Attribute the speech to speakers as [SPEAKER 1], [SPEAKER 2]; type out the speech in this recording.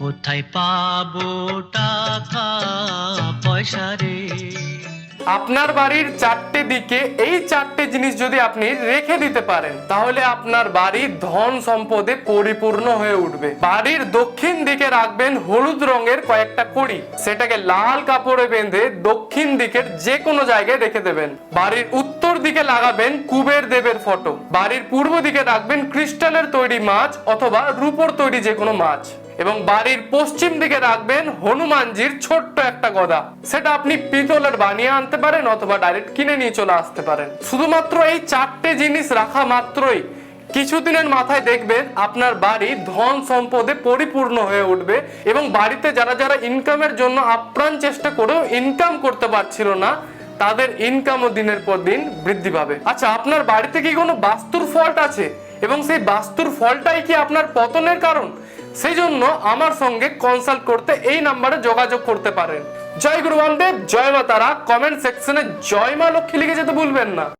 [SPEAKER 1] কোথায় পাবো টাকা পয়সা রে?
[SPEAKER 2] আপনার বাড়ির চারটে দিকে এই চারটে জিনিস যদি আপনি রেখে দিতে পারেন, তাহলে আপনার বাড়ি ধন সম্পদে পরিপূর্ণ হয়ে উঠবে। বাড়ির দক্ষিণ দিকে রাখবেন হলুদ রঙের কয়েকটা কড়ি। সেটাকে লাল কাপড়ে বেঁধে দক্ষিণ দিকের যে কোনো জায়গায় রেখে দেবেন। বাড়ির উত্তর দিকে লাগাবেন কুবের দেবের ফটো। বাড়ির পূর্ব দিকে রাখবেন ক্রিস্টালের তৈরি মাছ অথবা রূপোর তৈরি যে কোনো মাছ। এবং বাড়ির পশ্চিম দিকে রাখবেন হনুমানজির ছোট্ট একটা গদা। সেটা আপনি পিতলের বানিয়ে আনতে পারেন অথবা ডাইরেক্ট কিনে নিয়ে চলে আসতে পারেন। শুধুমাত্র এই চারটে জিনিস রাখা মাত্রই কিছুদিনের মাথায় দেখবেন আপনার বাড়ি ধন সম্পদে পরিপূর্ণ হয়ে উঠবে এবং বাড়িতে যারা যারা ইনকামের জন্য আপ্রাণ চেষ্টা করেও ইনকাম করতে পারছিল না, তাদের ইনকামও দিনের পর দিন বৃদ্ধি পাবে। আচ্ছা আপনার বাড়িতে কি কোনো বাস্তুর ফল্ট আছে? এবং সেই বাস্তুর ফলটাই কি আপনার পতনের কারণ? সেই জন্য আমার সঙ্গে কনসাল্ট করতে এই নাম্বারে যোগাযোগ করতে পারেন। জয় গুরু জয় মাতারা। কমেন্ট সেকশনে জয় মা লক্ষ্মী লিখে যেতে ভুলবেন না।